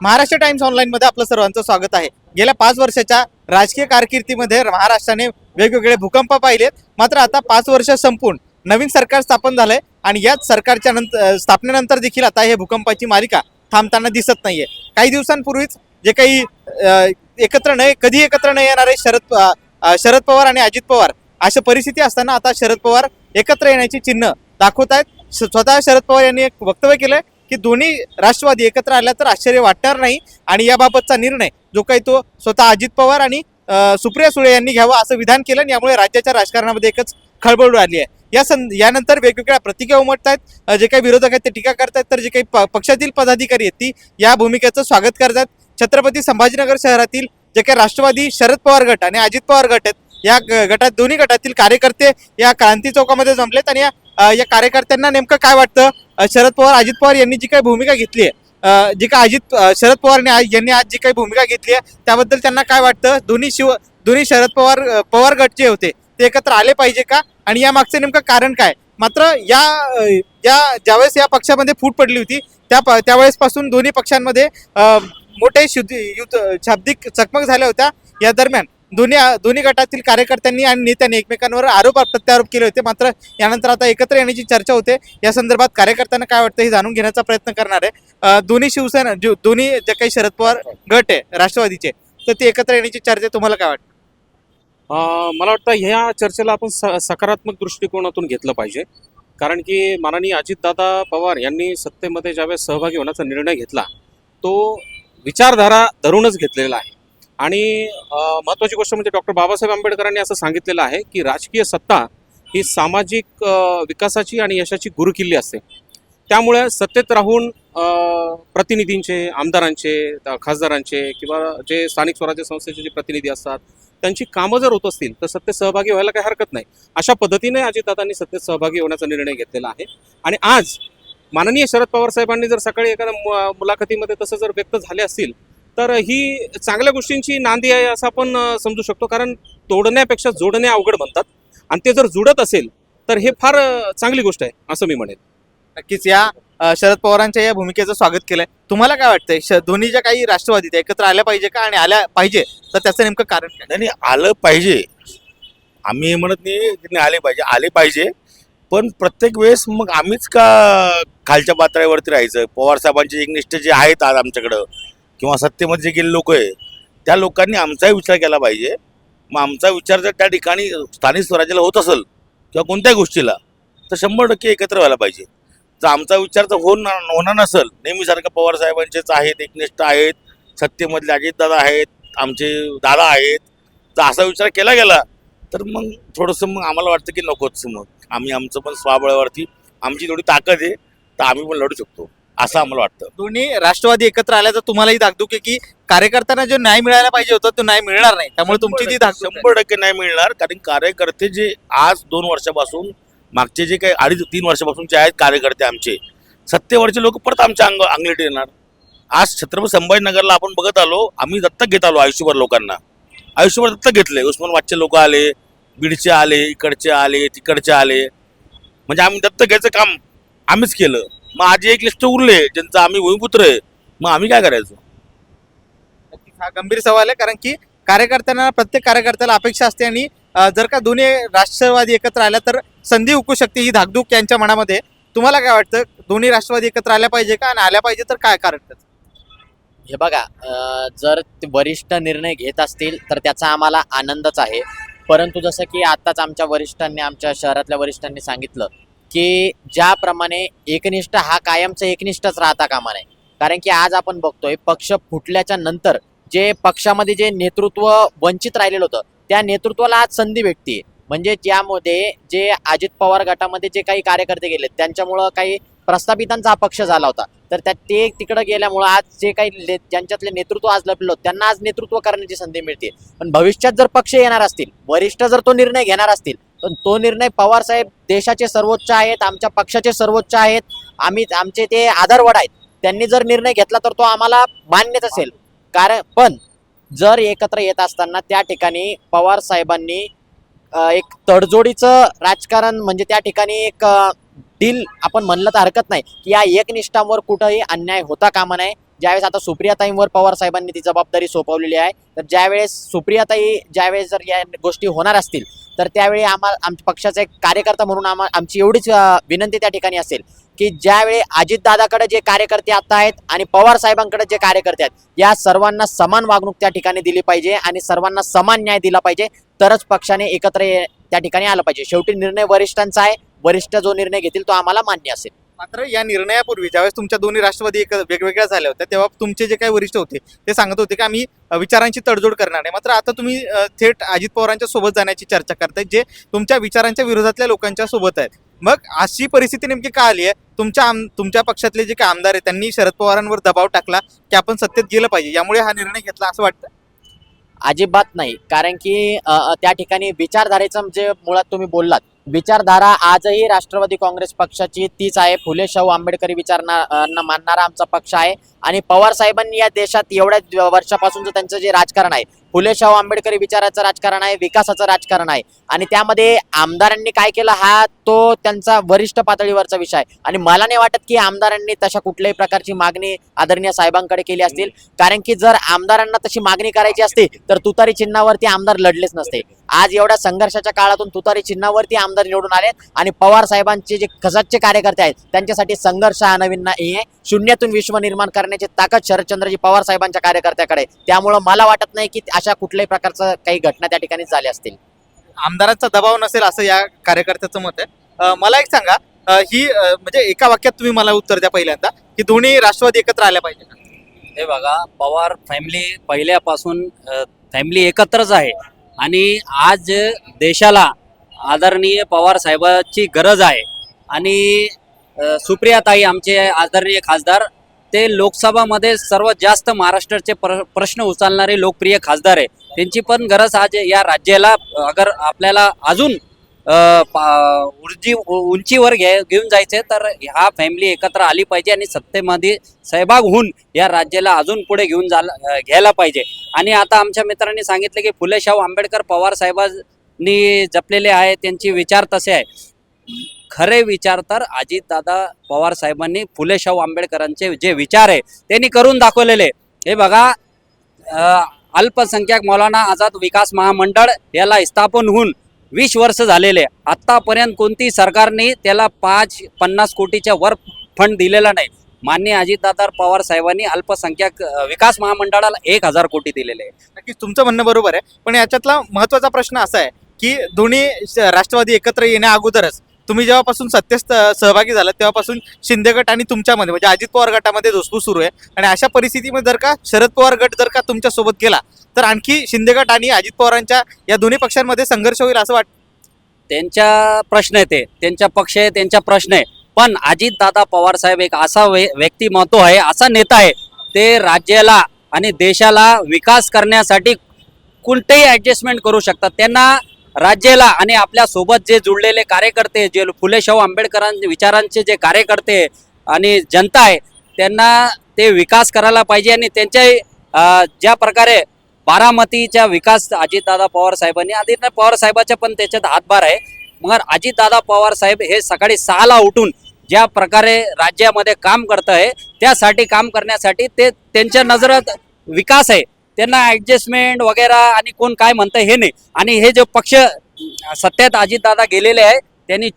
Maharashtra times ऑनलाईनमध्ये आपलं सर्वांचं स्वागत आहे. गेल्या पाच वर्षाच्या राजकीय कारकिर्दीमध्ये महाराष्ट्राने वेगवेगळे भूकंप पाहिलेत. मात्र आता पाच वर्ष संपून नवीन सरकार स्थापन झालंय आणि याच सरकारच्या नंतर स्थापनेनंतर देखील आता हे भूकंपाची मालिका थांबताना दिसत नाहीये. काही दिवसांपूर्वीच जे काही एकत्र नाही कधी एकत्र नाही येणारे शरद शरद पवार आणि अजित पवार अशा परिस्थिती असताना आता शरद पवार एकत्र येण्याची चिन्ह दाखवत आहेत स्वतः शरद पवार यांनी एक वक्तव्य केलंय. की दोन्ही राष्ट्रवादी एकत्र आल्या तर आश्चर्य वाटणार नाही. आणि याबाबतचा निर्णय जो काही तो स्वतः अजित पवार आणि सुप्रिया सुळे यांनी घ्यावा असं विधान केलं आणि यामुळे राज्याच्या राजकारणामध्ये एकच खळबळ आली आहे. या सं यानंतर वेगवेगळ्या प्रतिक्रिया उमटत आहेत जे काही विरोधक आहेत ते टीका करतायत. तर जे काही प- पक्षातील पदाधिकारी आहेत ती या भूमिकेचं स्वागत करतात. छत्रपती संभाजीनगर शहरातील जे काही राष्ट्रवादी शरद पवार गट आणि अजित पवार गट आहेत या गटात दोन्ही गटातील कार्यकर्ते या क्रांती चौकामध्ये जमलेत आणि या या कार्यकर्त्यांना नेमकं काय वाटतं? शरद पवार अजित पवार यांनी जी काही भूमिका घेतली आहे जी काय अजित शरद पवार यांनी आज- यांनी आज जी काही भूमिका घेतली आहे त्याबद्दल त्यांना काय वाटतं? दोन्ही शिव दोन्ही शरद पवार पवार गट जे होते ते एकत्र आले पाहिजे का? आणि या मागचं नेमकं कारण काय? मात्र या या ज्यावेळेस या पक्षामध्ये फूट पडली होती त्या प- त्यावेळेस पासून दोन्ही पक्षांमध्ये मोठे शुद्ध युद्ध शाब्दिक चकमक झाल्या होत्या. या दरम्यान दोन्ही दोन्ही गटातील कार्यकर्त्यांनी आणि नेत्यांनी एकमेकांवर आरोप प्रत्यारोप केले होते. मात्र यानंतर आता एकत्र येण्याची चर्चा होते. या संदर्भात कार्यकर्त्यांना काय वाटतं हे जाणून घेण्याचा प्रयत्न करणार आहे. दोन्ही शिवसेना जो- दोन्ही जे काही शरद पवार गट आहे राष्ट्रवादीचे तर ते एकत्र येण्याची चर्चा तुम्हाला काय वाटतं? मला वाटतं ह्या चर्चेला आपण स सकारात्मक दृष्टिकोनातून घेतलं पाहिजे. कारण की माननीय अजितदादा पवार यांनी सत्तेमध्ये ज्यावेळेस सहभागी होण्याचा निर्णय घेतला तो विचारधारा धरूनच घेतलेला आहे. आणि महत्त्वाची गोष्ट म्हणजे डॉक्टर बाबासाहेब आंबेडकरांनी असं सांगितलेलं आहे की राजकीय सत्ता ही सामाजिक विकासाची आणि यशाची गुरुकिल्ली असते. त्यामुळे सत्तेत राहून प्रतिनिधींचे आमदारांचे खासदारांचे किंवा जे स्थानिक स्वराज्य संस्थेचे जे प्रतिनिधी असतात त्यांची कामं जर होत असतील तर सत्तेत सहभागी व्हायला काही हरकत नाही. अशा पद्धतीने अजितदादांनी सत्तेत सहभागी होण्याचा निर्णय घेतलेला आहे. आणि आज माननीय शरद पवार साहेबांनी जर सकाळी एखाद्या मु- मुलाखतीमध्ये तसं जर व्यक्त झाले असतील तर ही चांगल्या गोष्टींची नांदी आहे असं आपण समजू शकतो. कारण तोडण्यापेक्षा जोडणे अवघड म्हणतात. आणि ते जर जुडत असेल तर हे फार चांगली गोष्ट आहे असं मी म्हणेन. नक्कीच या शरद पवारांच्या या भूमिकेचं स्वागत केलंय. तुम्हाला काय वाटतंय श- दोन्ही ज्या काही राष्ट्रवादी त्या एकत्र आल्या पाहिजे का आणि आल्या पाहिजे? तर त्याचं नेमकं कारण काय? नाही नाही, आलं पाहिजे. आम्ही हे म्हणत नाही त्यांनी आले पाहिजे. आले पाहिजे. पण प्रत्येक वेळेस मग आम्हीच का खालच्या पातळीवरती राहायचं? पवार साहेबांचे एकनिष्ठ जे आहेत आज आमच्याकडं किंवा सत्तेमध्ये जे गेले लोक आहे त्या लोकांनी आमचाही विचार केला पाहिजे. मग आमचा विचार जर त्या ठिकाणी स्थानिक स्वराज्याला होत असेल किंवा कोणत्याही गोष्टीला तर शंभर टक्के एकत्र व्हायला पाहिजे. जर आमचा विचार तर होणार होणार नसेल नेहमीसारखं पवार साहेबांचेच आहेत एकनिष्ठ आहेत सत्तेमधले अजितदादा आहेत आमचे दादा आहेत तर असा विचार केला गेला तर मग थोडंसं मग आम्हाला वाटतं की नकोच मग. आम्ही आमचं पण स्वाबळावरती आमची थोडी ताकद आहे तर आम्ही पण लढू शकतो. असं आम्हाला वाटतं. दोन्ही राष्ट्रवादी एकत्र आल्या तर तुम्हालाही धाकधूक आहे की कार्यकर्त्यांना जो न्याय मिळायला पाहिजे होता तो न्याय मिळणार नाही. त्यामुळे तुमची ती आहे. शंभर टक्के नाही मिळणार. कारण कार्यकर्ते जे आज दोन वर्षापासून मागचे जे काही अडीच तीन वर्षापासूनचे आहेत कार्यकर्ते आमचे सत्तेवरचे लोक परत आमच्या अंग अंगलीट येणार. आज छत्रपती संभाजीनगरला आपण बघत आलो आम्ही दत्तक घेत आलो आयुष्यभर लोकांना. आयुष्यभर दत्तक घेतले. उस्मानाबादचे लोक आले बीडचे आले इकडचे आले तिकडचे आले. म्हणजे आम्ही दत्तक घ्यायचं काम आम्हीच केलं. मग आज एक लिस्ट उरले ज्यांचं आम्ही भूमिपुत्र आहे मग आम्ही काय करायचं नक्कीच हा गंभीर सवाल आहे कारण की कार्यकर्त्यांना प्रत्येक कार्यकर्त्याला अपेक्षा असते आणि अ, जर का दोन्ही राष्ट्रवादी एकत्र आल्या तर संधी हुकू शकते ही धाकधूक यांच्या मनामध्ये आहे. तुम्हाला काय वाटतं दोन्ही राष्ट्रवादी एकत्र आल्या पाहिजे का आणि आल्या पाहिजे तर काय कारण त्याचं? हे बघा अं, जर ते वरिष्ठ निर्णय घेत असतील तर त्याचा आम्हाला आनंदच आहे परंतु जसं की आत्ताच आमच्या वरिष्ठांनी आमच्या शहरातल्या वरिष्ठांनी सांगितलं की ज्याप्रमाणे एकनिष्ठ हा कायमचा एकनिष्ठच राहता कामा नये. कारण की आज आपण बघतोय पक्ष फुटल्याच्या नंतर जे पक्षामध्ये जे नेतृत्व वंचित राहिलेलं होतं त्या नेतृत्वाला आज संधी भेटते म्हणजे ज्यामध्ये जे अजित पवार गटामध्ये जे काही कार्यकर्ते गेले त्यांच्यामुळं काही प्रस्थापितांचा हा पक्ष झाला होता. तर त्या ते तिकडे गेल्यामुळं आज जे काही ज्यांच्यातले नेतृत्व आज लपलं होतं, त्यांना आज नेतृत्व करण्याची संधी मिळते पण भविष्यात जर पक्ष येणार असतील वरिष्ठ जर तो निर्णय घेणार असतील पण तो निर्णय पवार साहेब देशाचे सर्वोच्च आहेत आमच्या पक्षाचे सर्वोच्च आहेत आम्ही आमचे ते आधारवड आहेत. त्यांनी जर निर्णय घेतला तर तो आम्हाला मान्यच असेल. कारण पण जर एकत्र येत असताना त्या ठिकाणी पवार साहेबांनी एक तडजोडीचं राजकारण म्हणजे त्या ठिकाणी एक डील आपण म्हणलं तर हरकत नाही. की या एकनिष्ठांवर कुठंही अन्याय होता कामा नये. ज्यावेळेस आता सुप्रियाताईंवर पवार साहेबांनी ती जबाबदारी सोपवलेली आहे तर ज्यावेळेस सुप्रियाताई ज्यावेळेस जर या गोष्टी होणार असतील तर त्यावेळी आम्हा आमच्या पक्षाचा एक कार्यकर्ता म्हणून आम्हा आमची एवढीच विनंती त्या ठिकाणी असेल की ज्यावेळी अजितदादाकडे जे कार्यकर्ते आता आहेत आणि पवार साहेबांकडे जे कार्यकर्ते आहेत या सर्वांना समान वागणूक त्या ठिकाणी दिली पाहिजे आणि सर्वांना समान न्याय दिला पाहिजे तरच पक्षाने एकत्र ये- त्या ठिकाणी आलं पाहिजे. शेवटी निर्णय वरिष्ठांचा आहे वरिष्ठ जो निर्णय घेतील तो आम्हाला मान्य असेल. मात्र या निर्णयापूर्वी ज्यावेळेस तुमच्या दोन्ही राष्ट्रवादी एक वेगवेगळ्या झाल्या होत्या तेव्हा तुमचे जे काही वरिष्ठ होते ते सांगत होते की आम्ही विचारांची तडजोड करणार नाही. मात्र आता तुम्ही थेट अजित पवारांच्या सोबत जाण्याची चर्चा करताय जे तुमच्या विचारांच्या विरोधातल्या लोकांच्या सोबत आहेत. मग अशी परिस्थिती नेमकी का आली आहे? तुमच्या आम तुमच्या पक्षातले जे काही आमदार आहेत त्यांनी शरद पवारांवर दबाव टाकला की आपण सत्तेत गेलं पाहिजे यामुळे हा निर्णय घेतला असं वाटतं? अजिबात नाही. कारण की त्या ठिकाणी विचारधारेचं जे मुळात तुम्ही बोललात विचारधारा आजही राष्ट्रवादी काँग्रेस पक्षाची तीच आहे. फुले शाहू आंबेडकरी विचार मानणारा आमचा पक्ष आहे. आणि पवार साहेबांनी या देशात एवढ्या वर्षापासूनचं त्यांचं जे राजकारण आहे फुले शाहू आंबेडकरी विचाराचं राजकारण आहे विकासाचं राजकारण आहे. आणि त्यामध्ये आमदारांनी काय केलं? हा तो त्यांचा वरिष्ठ पातळीवरचा विषय आहे. आणि मला नाही वाटत की आमदारांनी तशा कुठल्याही प्रकारची मागणी आदरणीय साहेबांकडे केली असतील. कारण की जर आमदारांना तशी मागणी करायची असती तर तुतारी चिन्हावरती आमदार लढलेच नसते. आज एवढ्या संघर्षाच्या काळातून तुतारी चिन्हावरती आमदार निवडून आलेत. आणि पवार साहेबांचे जे खजाचे कार्यकर्ते आहेत त्यांच्यासाठी संघर्ष हा नवीन नाही आहे. शून्यातून विश्व निर्माण करण्याची ताकद शरदचंद्रजी पवार साहेबांच्या कार्यकर्त्याकडे त्यामुळं मला वाटत नाही की अशा कुठल्याही प्रकारचं काही घटना त्या ठिकाणी झाल्या असतील? आमदारांचा दबाव नसेल असं या कार्यकर्त्याचं मत आहे. मला एक सांगा अ, ही अ, म्हणजे एका वाक्यात तुम्ही मला उत्तर द्या पहिल्यांदा की दोन्ही राष्ट्रवादी एकत्र आल्या पाहिजे का? हे बघा पवार फॅमिली पहिल्यापासून फॅमिली एकत्रच आहे. आणि आज देशाला आदरणीय पवार साहेबाची गरज आहे. आणि अ, सुप्रियाताई आमचे आदरणीय खासदार ते लोकसभामध्ये सर्वात जास्त महाराष्ट्राचे प्र प्रश्न उचलणारे लोकप्रिय खासदार आहे. त्यांची पण गरज आज या राज्याला अगर आपल्याला अजून उर्जी उंचीवर घे घेऊन जायचे तर ह्या फॅमिली एकत्र आली पाहिजे आणि सत्तेमध्ये सहभाग होऊन या राज्याला अजून पुढे घेऊन जा घ्यायला पाहिजे. आणि आता आमच्या मित्रांनी सांगितलं की फुले शाहू आंबेडकर पवार साहेबांनी जपलेले आहे त्यांचे विचार तसे आहे. खरे विचार तर अजितदादा पवार साहेबांनी फुले शाहू आंबेडकरांचे जे विचार आहे त्यांनी करून दाखवलेले. हे बघा अल्पसंख्याक मौलाना आझाद विकास महामंडळ याला स्थापन होऊन वीस वर्ष झालेले आत्तापर्यंत कोणती सरकारने त्याला पाच पन्नास कोटीच्या वर फंड दिलेला नाही. मान्य अजितदादा पवार साहेबांनी अल्पसंख्याक विकास महामंडळाला एक हजार कोटी दिलेले आहे. नक्कीच तुमचं म्हणणं बरोबर आहे पण याच्यातला महत्त्वाचा प्रश्न असा आहे की दोन्ही राष्ट्रवादी एकत्र येण्या अगोदरच तुम्ही जेव्हापासून सत्तेत सहभागी झालात तेव्हापासून शिंदे गट आणि तुमच्यामध्ये म्हणजे अजित पवार गटामध्ये धुसफूस सुरू आहे. आणि अशा परिस्थितीमध्ये जर का शरद पवार गट जर का तुमच्यासोबत गेला तर आणखी शिंदे गट आणि अजित पवारांच्या या दोन्ही पक्षांमध्ये संघर्ष होईल असं वाटतं त्यांच्या प्रश्न आहे ते. त्यांचा पक्ष आहे त्यांचा प्रश्न आहे पण अजितदादा पवार साहेब एक असा व्यक्तिमत्व आहे असा नेता आहे ते राज्याला आणि देशाला विकास करण्यासाठी कोणतेही ॲडजस्टमेंट करू शकतात. त्यांना राज्याला आणि आपल्यासोबत जे जुळलेले कार्यकर्ते जे फुले शाहू आंबेडकरां विचारांचे जे कार्यकर्ते आणि जनता आहे त्यांना ते विकास करायला पाहिजे आणि त्यांच्या ज्या प्रकारे बारामतीचा विकास अजितदादा पवार साहेबांनी आदित्य पवार साहेबाचा पण त्याच्यात हातभार आहे मग अजितदादा पवार साहेब हे सकाळी सहाला उठून ज्या प्रकारे राज्यामध्ये काम करत आहे त्यासाठी काम करण्यासाठी ते त्यांच्या नजरात विकास आहे. त्यांना ॲडजस्टमेंट वगैरे आणि कोण काय म्हणतं हे नाही. आणि हे जे पक्ष सत्यात अजितदादा गेलेले आहे त्यांनी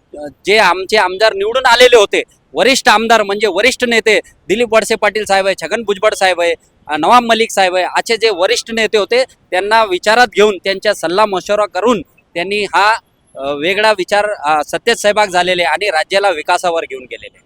जे आमचे आमदार निवडून आलेले होते वरिष्ठ आमदार म्हणजे वरिष्ठ नेते दिलीप वडसे पाटील साहेब आहे छगन भुजबळ साहेब आहे नवाब मलिक साहेब आहे असे जे वरिष्ठ नेते होते त्यांना विचारात घेऊन त्यांच्या सल्ला मशवरा करून त्यांनी हा वेगळा विचार अं, सत्तेत सहभाग झालेले आणि राज्याला विकासावर घेऊन गेलेले.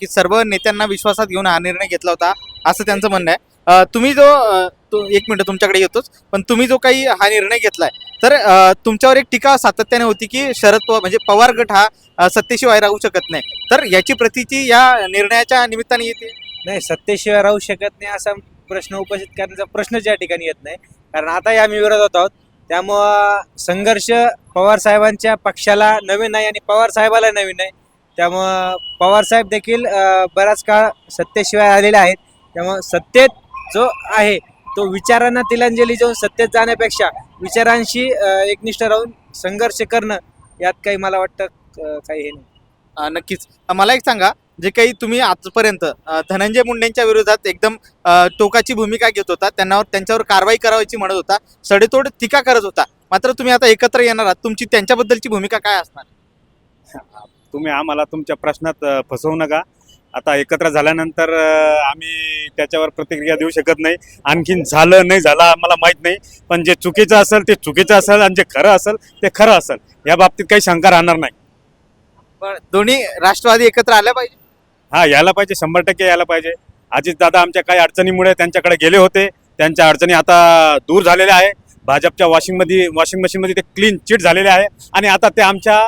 की सर्व नेत्यांना विश्वासात घेऊन हा निर्णय घेतला होता असं त्यांचं म्हणणं आहे. अ, तुम्ही जो अ, एक मिनिट तुमच्याकडे येतोच. पण तुम्ही जो काही हा निर्णय घेतलाय तर अ, तुमच्यावर एक टीका सातत्याने होती की शरद पवार म्हणजे पवार गट हा अ, सत्तेशिवाय राहू शकत नाही. तर याची प्रतिची या निर्णयाच्या निमित्ताने येते? नाही सत्तेशिवाय राहू शकत नाही असा प्रश्न उपस्थित करण्याचा प्रश्नच या ठिकाणी येत नाही. कारण आता आम्ही विरोधात आहोत. त्यामुळं संघर्ष पवार साहेबांच्या पक्षाला नवीन नाही आणि पवार साहेबाला नवीन आहे त्यामुळं पवार साहेब देखील अं, बराच काळ सत्तेशिवाय आलेले आहेत. त्यामुळं सत्तेत जो आहे तो विचारांना तिलांजली देऊन सत्तेत जाण्यापेक्षा विचारांशी एकनिष्ठ राहून संघर्ष करणं यात काही मला वाटतं काही हे नाही. अ, नक्कीच. अ, मला एक सांगा जे काही तुम्ही आजपर्यंत अ, धनंजय मुंडेंच्या विरोधात एकदम अ, टोकाची भूमिका घेत होता त्यांना त्यांच्यावर कारवाई करायची म्हणत होता सडेतोड टीका करत होता मात्र तुम्ही आता एकत्र येणार आहात तुमची त्यांच्याबद्दलची भूमिका काय असणार? तुम्ही आम्हाला तुमच्या प्रश्नात अ, फसवू नका. आता एकत्र झाल्यानंतर आम्ही त्याच्यावर प्रतिक्रिया देऊ शकत नाही. आणखीन झालं नाही झालं आम्हाला माहीत नाही. पण जे चुकीचं असेल ते चुकीचं असेल आणि जे खरं असेल ते खरं असेल. या बाबतीत काही शंका राहणार नाही. पण दोन्ही राष्ट्रवादी एकत्र आल्या पाहिजे? हा यायला पाहिजे. शंभर टक्के यायला पाहिजे. अजित दादा आमच्या काही अडचणीमुळे त्यांच्याकडे गेले होते. त्यांच्या अडचणी आता दूर झालेल्या आहे. भाजपच्या वॉशिंगमध्ये वॉशिंग मशीनमध्ये ते क्लीन चिट झालेले आहे. आणि आता ते आमच्या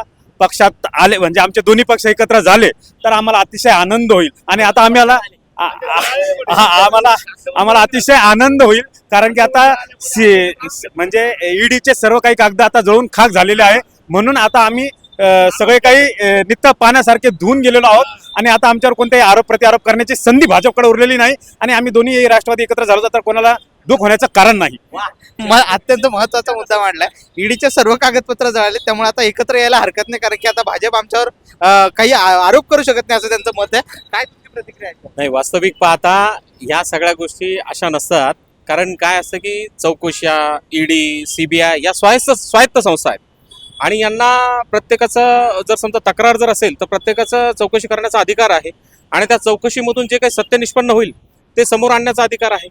पक्षात आले म्हणजे आमचे दोन्ही पक्ष एकत्र झाले तर आम्हाला अतिशय आनंद होईल. आणि आता आम्हाला हा, आम्हाला आम्हाला अतिशय आनंद होईल कारण की आता सी म्हणजे ईडीचे सर्व काही कागद आता जळून खाक झालेले आहे. म्हणून आता आम्ही सगळे काही अ, पाण्यासारखे धुवून गेलेलो आहोत. आणि आता आमच्यावर कोणताही आरोप प्रत्यारोप करण्याची संधी भाजपकडे उरलेली नाही. आणि आम्ही दोन्ही राष्ट्रवादी एकत्र झालो तर कोणाला दुःख होण्याचं कारण नाही. म- अत्यंत महत्त्वाचा मुद्दा मांडलाय. ईडीचे सर्व कागदपत्र जळाले त्यामुळे आता एकत्र यायला हरकत नाही कारण की आता भाजप आमच्यावर अ, काही आ- आरोप करू शकत नाही असं त्यांचं मत आहे. काय तुमची प्रतिक्रिया आहे? नाही वास्तविक पाहता ह्या सगळ्या गोष्टी अशा नसतात. कारण काय असतं की चौकशा ईडी सीबीआय या स्वायत्त स्वायत्त संस्था आहेत. आणि यांना प्रत्येकाचं जर समजा तक्रार जर असेल तर प्रत्येकाचं चौकशी करण्याचा अधिकार आहे. आणि त्या चौकशीमधून जे काही सत्य निष्पन्न होईल ते समोर आणण्याचा अधिकार आहे.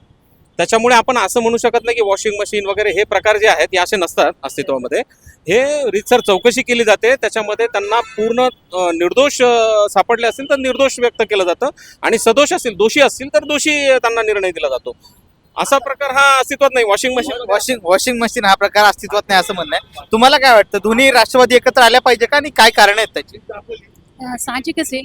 त्याच्यामुळे आपण असं म्हणू शकत नाही की वॉशिंग मशीन वगैरे हे प्रकार जे आहेत हे असे नसतात अस्तित्वामध्ये. हे रितसर चौकशी केली जाते त्याच्यामध्ये त्यांना पूर्ण निर्दोष सापडले असतील तर निर्दोष व्यक्त केलं जातं आणि सदोष असतील दोषी असतील तर दोषी त्यांना निर्णय दिला जातो. असा प्रकार हा अस्तित्वात नाही. Washing machine washing washing machine हा प्रकार अस्तित्वात नाही असं म्हणणं आहे. तुम्हाला काय वाटतं? दोन्ही राष्ट्रवादी एकत्र आल्या पाहिजे का आणि काय कारण आहेत त्याची? साहजिकच आहे.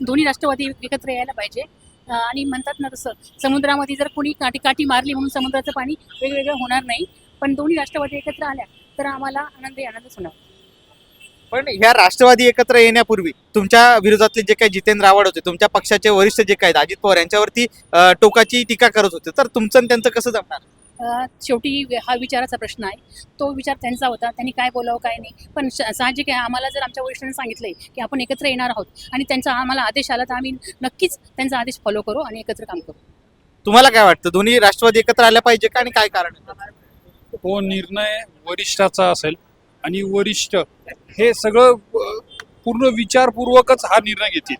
दोन्ही राष्ट्रवादी एकत्र यायला पाहिजे. आणि म्हणतात ना तसं समुद्रामध्ये जर कोणी काठी काठी मारली म्हणून समुद्राचं पाणी वेगवेगळं होणार नाही पण दोन्ही राष्ट्रवादी एकत्र आल्या तर आम्हाला आनंद आनंदच होणार पण ह्या राष्ट्रवादी एकत्र येण्यापूर्वी तुमच्या विरोधातले जे काही जितेंद्र आव्हाड होते तुमच्या पक्षाचे वरिष्ठ जे काही अजित पवार यांच्यावरती टोकाची टीका करत होते तर तुमचं आणि त्यांचं कसं जमणार? शेवटी हा विचाराचा प्रश्न आहे. तो विचार त्यांचा होता. त्यांनी काय बोलावं काय नाही. पण साहजिक आहे आम्हाला जर आमच्या वरिष्ठांनी सांगितलंय की आपण एकत्र येणार आहोत आणि त्यांचा आम्हाला आदेश आला तर आम्ही नक्कीच त्यांचा आदेश फॉलो करू आणि एकत्र काम करू. तुम्हाला काय वाटतं? दोन्ही राष्ट्रवादी एकत्र आल्या पाहिजे का आणि काय कारण आहे? तो निर्णय वरिष्ठाचा असेल आणि वरिष्ठ हे सगळं पूर्ण विचारपूर्वकच हा निर्णय घेतील.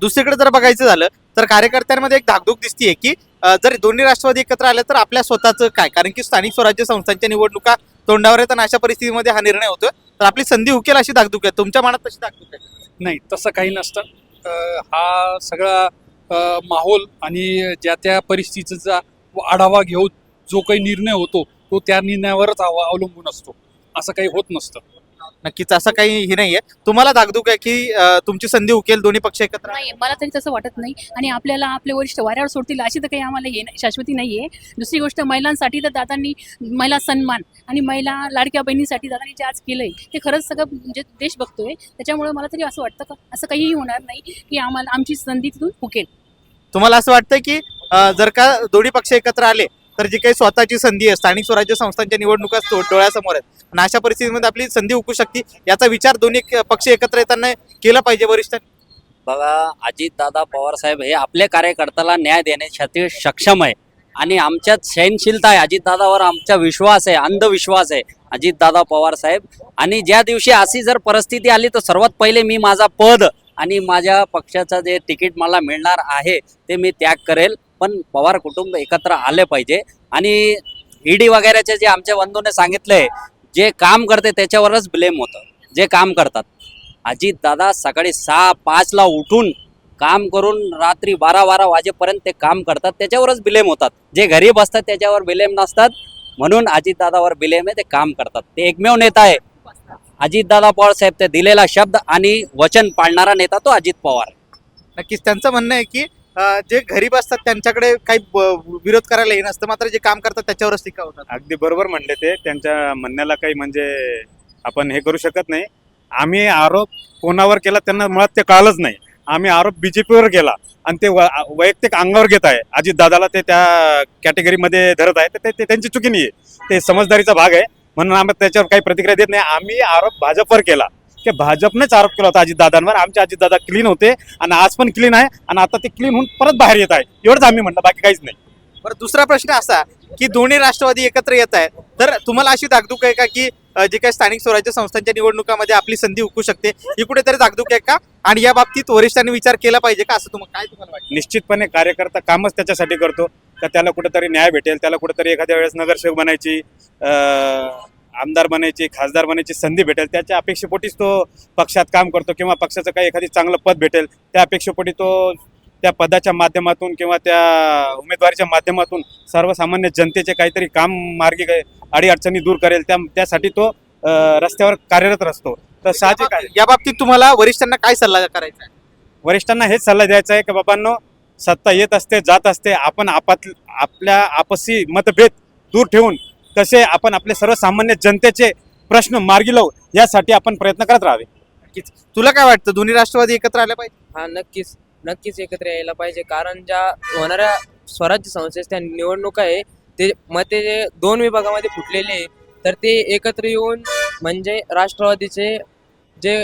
दुसरीकडे जर बघायचं झालं तर कार्यकर्त्यांमध्ये एक धाकधूक दिसतीये की जर दोन्ही राष्ट्रवादी एकत्र आले तर आपल्या स्वतःचं काय? कारण की स्थानिक स्वराज्य संस्थांच्या निवडणुका तोंडावर आहेत आणि अशा परिस्थितीमध्ये हा निर्णय होतोय. तर आपली संधी उकेल अशी धाकधूक आहे. तुमच्या मनात तशी धाकधूक आहे नाही तसं काही नसतं. हा सगळा माहोल आणि ज्या त्या परिस्थितीचा आढावा घेऊन जो काही निर्णय होतो तो त्या निर्णयावरच अवलंबून असतो. असं काही होत नसतं. नक्कीच असं काही हे नाहीये. तुम्हाला धाकधूक आहे की अ, तुमची संधी हुकेल दोन्ही पक्ष एकत्र? नाही मला तरी तसं वाटत नाही. आणि आपल्याला आपले वरिष्ठ वाऱ्यावर सोडतील अशी तर काही आम्हाला हे नाही- शाश्वती नाही आहे दुसरी गोष्ट महिलांसाठी तर दादांनी महिला सन्मान आणि महिला लाडक्या बहिणीसाठी दादांनी जे आज केलंय ते खरंच सगळं म्हणजे देश बघतोय. त्याच्यामुळे मला तरी असं वाटतं का असं काहीही होणार नाही की आम्हाला आमची संधी तिथून हुकेल तुम्हाला असं वाटतं की अ, जर का दोन्ही पक्ष एकत्र आले तर जी काही स्वतःची संधी आहे स्थानिक स्वराज्य संस्थांच्या निवडणुका डोळ्यासमोर आहेत. आणि अशा परिस्थितीमध्ये आपली संधी उकू शकते याचा विचार दोन्ही क- पक्ष एकत्र येताना केला पाहिजे वरिष्ठांनी बघा अजितदादा पवार साहेब हे आपल्या कार्यकर्त्याला न्याय देण्यासाठी सक्षम आहे. आणि आमच्यात सहनशीलता आहे. अजितदादावर आमचा विश्वास आहे अंधविश्वास आहे अजितदादा पवार साहेब. आणि ज्या दिवशी अशी जर परिस्थिती आली तर सर्वात पहिले मी माझा पद आणि माझ्या पक्षाचं जे तिकीट मला मिळणार आहे ते मी त्याग करेल. पण पवार कुटुंब एकत्र आले पाहिजे. आणि ईडी वगैरेचे जे आमच्या बंधूने सांगितले जे काम करते त्याच्यावरच ब्लेम होतं. जे काम करतात. अजित दादा सकाळी सहा पाचला उठून काम करून रात्री बारा बारा वाजेपर्यंत ते काम करतात. त्याच्यावरच बिलेम होतात. जे घरी बसतात त्याच्यावर बिलेम नसतात. म्हणून अजितदादावर बिलेम आहे ते काम करतात. ते एकमेव नेता आहे. अजितदादा पवार साहेब ते दिलेला शब्द आणि वचन पाळणारा नेता तो अजित पवार. नक्कीच त्यांचं म्हणणं आहे की अ, जे गरीब असतात त्यांच्याकडे काही ब- विरोध करायला हे नसतं मात्र जे काम करतात त्याच्यावरच टीका होतात. अगदी बरोबर म्हणले ते. त्यांच्या म्हणण्याला काही म्हणजे आपण हे करू शकत नाही. आम्ही आरोप कोणावर केला त्यांना मुळात ते कळालंच नाही. आम्ही आरोप बीजेपीवर केला आणि ते व- वैयक्तिक अंगावर घेत आहे. अजित दादाला ते त्या कॅटेगरीमध्ये धरत आहे. तर ते- ते त्यांची चुकी नाही आहे ते समजदारीचा भाग आहे. म्हणून आम्ही त्याच्यावर काही प्रतिक्रिया देत नाही. आम्ही आरोप भाजपवर केला. की भाजपनेच आरोप केला होता अजितदादांवर. आमचे अजितदादा क्लीन होते आणि आज पण क्लीन आहे आणि आता ते क्लीन होऊन परत बाहेर येत आहे. एवढंच आम्ही म्हणलं बाकी काहीच नाही. बरं दुसरा प्रश्न असा की दोन्ही राष्ट्रवादी एकत्र येत आहे तर तुम्हाला अशी दागदूक आहे का की जे काही स्थानिक स्वराज्य संस्थांच्या निवडणुकामध्ये आपली संधी हुकू शकते? ही कुठेतरी दागदूक आहे का? आणि या बाबतीत वरिष्ठांनी विचार केला पाहिजे का? असं तुम्हाला काय तुम्हाला वाटतं? निश्चितपणे कार्यकर्ता कामच त्याच्यासाठी करतो. का त्याला कुठेतरी न्याय भेटेल त्याला कुठेतरी एखाद्या वेळेस नगरसेवक बनायची आमदार बनायची खासदार बनायची संधी भेटेल त्याच्या अपेक्षेपोटीच तो पक्षात काम करतो किंवा पक्षाचं काही एखादी चांगलं पद भेटेल त्या अपेक्षेपोटी तो त्या पदाच्या माध्यमातून किंवा त्या उमेदवारीच्या माध्यमातून सर्वसामान्य जनतेचे काहीतरी काम मार्गी अडीअडचणी दूर करेल त्या त्यासाठी तो रस्त्यावर कार्यरत असतो. तर साहजिक या बाबतीत तुम्हाला वरिष्ठांना काय सल्ला करायचा आहे? वरिष्ठांना हेच सल्ला द्यायचा आहे की बाबांनो सत्ता येत असते जात असते आपण आपात आपल्या आपसी मतभेद दूर ठेवून कसे आपण आपले सर्वसामान्य जनतेचे प्रश्न मार्गी लावू यासाठी आपण प्रयत्न करत राहावे. तुला काय वाटतं? दोन्ही राष्ट्रवादी एकत्र आल्या पाहिजे? हा नक्कीच. नक्कीच एकत्र यायला पाहिजे. कारण ज्या होणाऱ्या स्वराज्य संस्थेच्या निवडणुका आहे ते मते जे दोन विभागामध्ये फुटलेले आहे तर ते एकत्र येऊन म्हणजे राष्ट्रवादीचे जे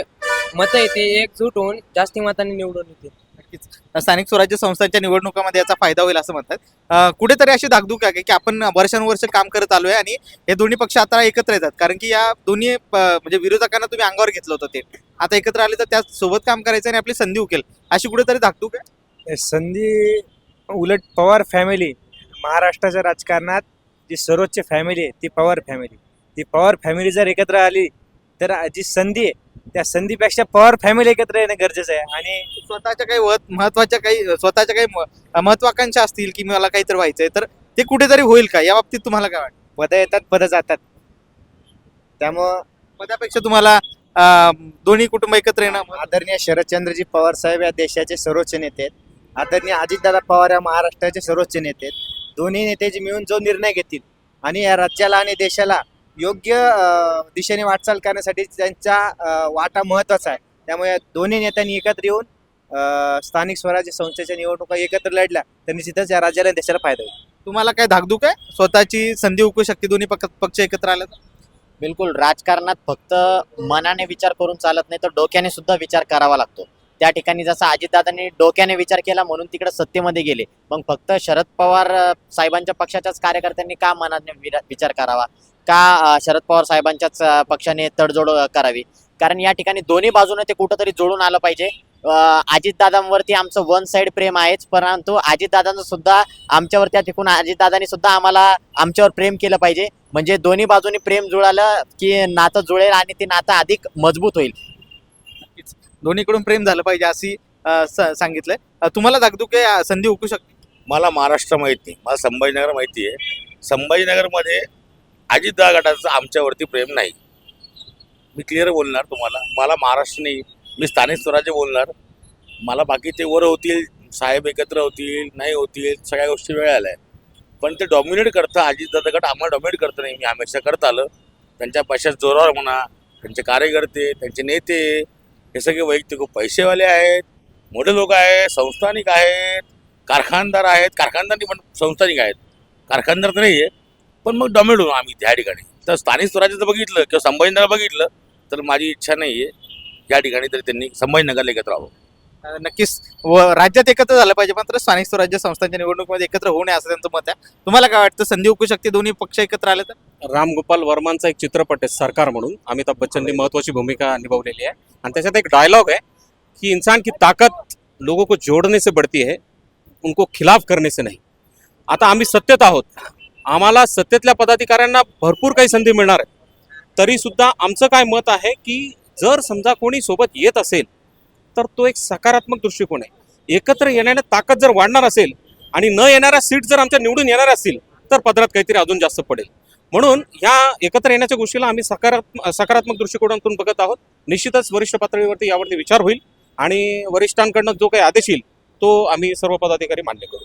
मत आहे ते एकजूट होऊन जास्ती मतांनी निवडून येतील. नक्कीच. स्थानिक स्वराज्य संस्थांच्या निवडणुकामध्ये याचा फायदा होईल असं म्हणतात. कुठेतरी अशी दागदूक आहे की आपण वर्षानुवर्ष काम करत आलो आहे आणि हे दोन्ही पक्ष आता एकत्र येतात. कारण की या दोन्ही म्हणजे विरोधकांना तुम्ही अंगावर घेतलं होतं ते. आता एकत्र आले तर त्यासोबत काम करायचं आणि आपली संधी उकेल. अशी कुठेतरी दागदूक आहे? संधी उलट पवार फॅमिली. महाराष्ट्राच्या राजकारणात जी सर्वोच्च फॅमिली आहे ती पवार फॅमिली. ती पवार फॅमिली जर एकत्र आली तर जी संधी आहे त्या संधीपेक्षा पवार फॅमिली एकत्र येणं गरजेचं आहे. आणि स्वतःच्या काही वत- महत्त्वाच्या काही स्वतःच्या काही म- महत्वाकांक्षा असतील की मला काहीतरी व्हायचंय तर ते कुठेतरी होईल का? या बाबतीत तुम्हाला काय वाटतं? पदं येतात पदं जातात. त्यामुळं पदापेक्षा तुम्हाला अं, दोन्ही कुटुंब एकत्र येणं आदरणीय शरदचंद्रजी पवार साहेब या देशाचे सर्वोच्च नेते आहेत. आदरणीय अजितदादा पवार या महाराष्ट्राचे सर्वोच्च नेते आहेत. दोन्ही नेते जे मिळून जो निर्णय घेतील आणि या राज्याला आणि देशाला योग्य दिशेने वाटचाल करण्यासाठी त्यांचा वाटा महत्त्वाचा आहे. त्यामुळे दोन्ही नेत्यांनी एकत्र येऊन अं, स्थानिक स्वराज्य संस्थेच्या निवडणुका एकत्र लढल्या तर निश्चितच या राज्याला आणि देशाला फायदा होईल. तुम्हाला काय धाकधूक आहे? स्वतःची संधी हुकू शकते दोन्ही पक्ष पक्ष एकत्र आले तर बिलकुल. राजकारणात फक्त मनाने विचार करून चालत नाही तर डोक्याने सुद्धा विचार करावा लागतो. त्या ठिकाणी जसा अजितदादांनी डोक्याने विचार केला म्हणून तिकडे सत्तेमध्ये गेले. मग फक्त शरद पवार साहेबांच्या पक्षाच्याच कार्यकर्त्यांनी का मनाने विचार करावा? का शरद पवार साहेबांच्याच पक्षाने तडजोड करावी? कारण या ठिकाणी दोन्ही बाजूने ते कुठंतरी जोडून आलं पाहिजे. अजितदादांवरती आमचं वन साइड प्रेम आहेच परंतु अजितदादांचं सुद्धा आमच्यावर त्या ठिकाणी अजितदादांनी सुद्धा आम्हाला आमच्यावर प्रेम केलं पाहिजे. म्हणजे दोन्ही बाजूनी प्रेम जुळालं की नातं जुळेल आणि ते नातं अधिक मजबूत होईल. दोन्हीकडून प्रेम झालं पाहिजे अशी सांगितलंय. तुम्हाला अं, संधी हुकू शकते. मला महाराष्ट्र माहीत मला संभाजीनगर माहिती आहे. संभाजीनगरमध्ये अजितदादा गटाचं आमच्यावरती प्रेम नाही. मी क्लिअर बोलणार तुम्हाला. मला महाराष्ट्र नाही. मी स्थानिक स्वराज्य बोलणार. मला बाकी ते वर होतील साहेब एकत्र होतील नाही होतील सगळ्या गोष्टी वेळ आल्या. पण ते डॉमिनेट करतं अजितदादा गट आम्हाला डॉमिनेट करतं नाही. मी हमेशा करत आलं. त्यांच्या पैशाच्या जोरावर म्हणा त्यांचे कार्यकर्ते त्यांचे नेते हे सगळे वैयक्तिक पैसेवाले आहेत. मोठे लोक आहेत संस्थानिक आहेत कारखानदार आहेत. कारखानदार पण संस्थानिक आहेत. कारखानदार तर नाही आहे पण मग डॉमिनेट होऊ आम्ही त्या ठिकाणी. तर स्थानिक स्वराज्याचं बघितलं किंवा संभाजीनगर बघितलं तर माझी इच्छा नाही आहे या ठिकाणी तरी त्यांनी संभाजीनगरला एकत्र राहावं अं, नक्कीच. व राज्यात एकत्र झालं पाहिजे मात्र स्थानिक स्वराज्य संस्थांच्या निवडणुकीमध्ये एकत्र होऊ नये असं त्यांचं मत आहे. तुम्हाला काय वाटतं? संधी हुकू शकते दोन्ही पक्ष एकत्र आले तर? रामगोपाल वर्मांचा एक चित्रपट आहे सरकार म्हणून. अमिताभ बच्चननी महत्वाची भूमिका निभावलेली आहे. आणि त्याच्यात एक डायलॉग है कि इंसान की ताकत लोगों को जोड़ने से बढ़ती है उनको खिलाफ करने से नहीं. आता आम्ही सत्तेत आहोत. आम्हाला सत्तेतल्या पदाधिकाऱ्यांना भरपूर काही संधी मिळणार आहे. तरीसुद्धा आमचं काय मत आहे की जर समजा कोणी सोबत येत असेल तर तो एक सकारात्मक दृष्टिकोन आहे. एकत्र येण्याने ताकद जर वाढणार असेल आणि न येणाऱ्या सीट जर आमच्या निवडून येणार असतील तर पदरात काहीतरी अजून जास्त पडेल. म्हणून ह्या एकत्र येण्याच्या गोष्टीला आम्ही सकारात्मक सकारात्मक दृष्टिकोनातून बघत आहोत. निश्चितच वरिष्ठ पातळीवरती यावरती विचार होईल आणि वरिष्ठांकडनं जो काही आदेश येईल तो आम्ही सर्व पदाधिकारी मान्य करू.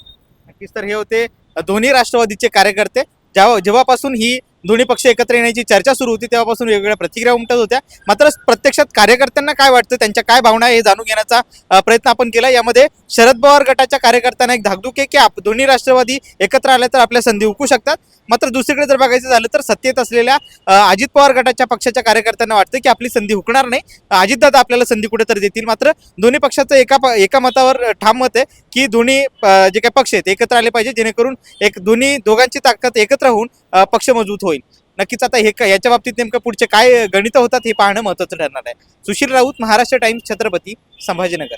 नक्कीच तर हे होते दोन्ही राष्ट्रवादीचे कार्यकर्ते. जेव्हा जेव्हापासून ही दोन्ही पक्ष एकत्र येण्याची चर्चा सुरू होती तेव्हापासून वेगवेगळ्या प्रतिक्रिया उमटत होत्या. मात्र प्रत्यक्षात कार्यकर्त्यांना काय वाटतं त्यांच्या काय भावना आहे हे जाणून घेण्याचा प्रयत्न आपण केला. यामध्ये शरद पवार गटाच्या कार्यकर्त्यांना एक धाकधूक आहे की आप दोन्ही राष्ट्रवादी एकत्र आल्या तर आपल्या संधी हुकू शकतात. मात्र दुसरीकडे जर बघायचं झालं तर सत्तेत असलेल्या अजित पवार गटाच्या पक्षाच्या कार्यकर्त्यांना वाटतं की आपली संधी हुकणार नाही. अजितदादा आपल्याला संधी कुठेतरी देतील. मात्र दोन्ही पक्षाचं एका प- एका मतावर ठाम मत आहे की दोन्ही जे काही पक्ष आहेत एकत्र आले पाहिजे जेणेकरून एक दोन्ही दोघांची ताकद एकत्र होऊन पक्ष मजबूत होईल. नक्कीच आता हे याच्या बाबतीत नेमकं पुढचे काय गणित होतात हे पाहणं महत्वाचं ठरणार आहे. सुशील राऊत महाराष्ट्र टाइम्स छत्रपती संभाजीनगर.